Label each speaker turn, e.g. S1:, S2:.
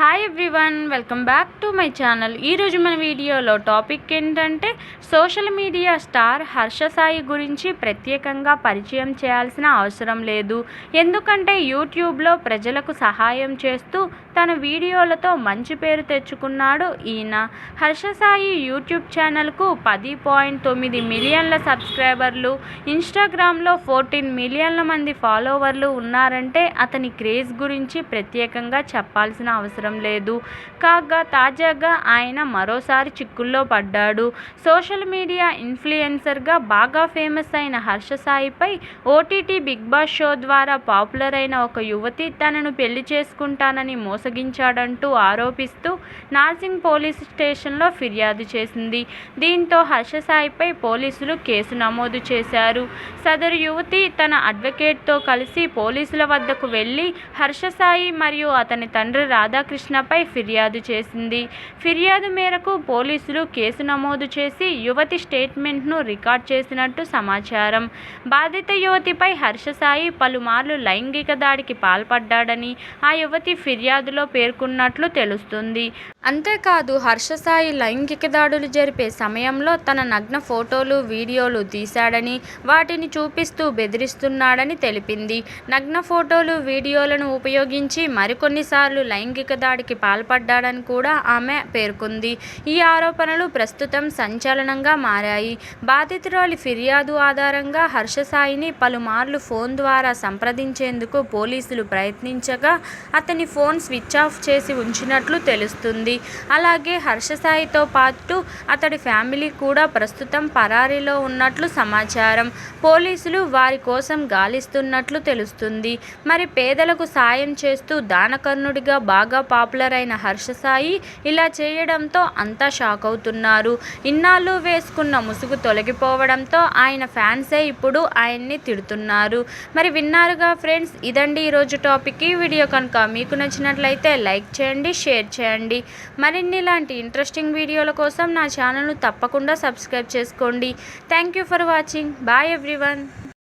S1: Hi everyone welcome back to my channel ఈరోజు మన వీడియోలో టాపిక్ ఏంటంటే social media star Harsha Sai గురించి ప్రత్యేకంగా పరిచయం చేయాల్సిన అవసరం లేదు. ఎందుకంటే యూట్యూబ్లో ప్రజలకు సహాయం చేస్తూ తన వీడియోలతో మంచి పేరు తెచ్చుకున్నాడు ఈయన. హర్ష సాయి యూట్యూబ్ ఛానల్కు పది పాయింట్ తొమ్మిది మిలియన్ల సబ్స్క్రైబర్లు ఇన్స్టాగ్రామ్లో ఫోర్టీన్ మిలియన్ల మంది ఫాలోవర్లు ఉన్నారంటే అతని క్రేజ్ గురించి ప్రత్యేకంగా చెప్పాల్సిన అవసరం లేదు. కాగా తాజాగా ఆయన మరోసారి చిక్కుల్లో పడ్డాడు. సోషల్ మీడియా ఇన్ఫ్లుయెన్సర్గా బాగా ఫేమస్ అయిన హర్ష సాయిపై ఓటీటీ బిగ్ బాస్ షో ద్వారా పాపులర్ అయిన ఒక యువతి తనను పెళ్ళి చేసుకుంటానని మోసగించాడంటూ ఆరోపిస్తూ నార్సింగ్ పోలీస్ స్టేషన్లో ఫిర్యాదు చేసింది. దీంతో హర్ష సాయిపై పోలీసులు కేసు నమోదు చేశారు. సదరు యువతి తన అడ్వకేట్తో కలిసి పోలీసుల వద్దకు వెళ్ళి హర్ష సాయి మరియు అతని తండ్రి రాధాకృష్ణ రాధాకృష్ణపై ఫిర్యాదు చేసింది. ఫిర్యాదు మేరకు పోలీసులు కేసు నమోదు చేసి యువతి స్టేట్మెంట్ను రికార్డ్ చేసినట్టు సమాచారం. బాధిత యువతిపై హర్ష సాయి పలుమార్లు లైంగిక దాడికి పాల్పడ్డాడని ఆ యువతి ఫిర్యాదులో పేర్కొన్నట్లు తెలుస్తుంది. అంతేకాదు హర్ష సాయి లైంగిక దాడులు జరిపే సమయంలో తన నగ్న ఫోటోలు వీడియోలు తీశాడని వాటిని చూపిస్తూ బెదిరిస్తున్నాడని తెలిపింది. నగ్న ఫోటోలు వీడియోలను ఉపయోగించి మరికొన్నిసార్లు లైంగిక దాడికి పాల్పడ్డాడని కూడా ఆమె పేర్కొంది. ఈ ఆరోపణలు ప్రస్తుతం సంచలనంగా మారాయి. బాధితురాలి ఫిర్యాదు ఆధారంగా హర్ష సాయిని పలుమార్లు ఫోన్ ద్వారా సంప్రదించేందుకు పోలీసులు ప్రయత్నించగా అతని ఫోన్ స్విచ్ ఆఫ్ చేసి ఉంచినట్లు తెలుస్తుంది. అలాగే హర్ష సాయితో పాటు అతడి ఫ్యామిలీ కూడా ప్రస్తుతం పరారీలో ఉన్నట్లు సమాచారం. పోలీసులు వారి కోసం గాలిస్తున్నట్లు తెలుస్తుంది. మరి పేదలకు సాయం చేస్తూ దానకర్ణుడిగా బాగా పాపులర్ అయిన హర్ష సాయి ఇలా చేయడంతో అంతా షాక్ అవుతున్నారు. ఇన్నాళ్ళు వేసుకున్న ముసుగు తొలగిపోవడంతో ఆయన ఫ్యాన్సే ఇప్పుడు ఆయన్ని తిడుతున్నారు. మరి విన్నారుగా ఫ్రెండ్స్? ఇదండి ఈరోజు టాపిక్. ఈ వీడియో కనుక మీకు నచ్చినట్లయితే లైక్ చేయండి షేర్ చేయండి. మరిన్ని ఇలాంటి ఇంట్రెస్టింగ్ వీడియోల కోసం నా ఛానల్ను తప్పకుండా సబ్స్క్రైబ్ చేసుకోండి. Thank you for watching. Bye everyone.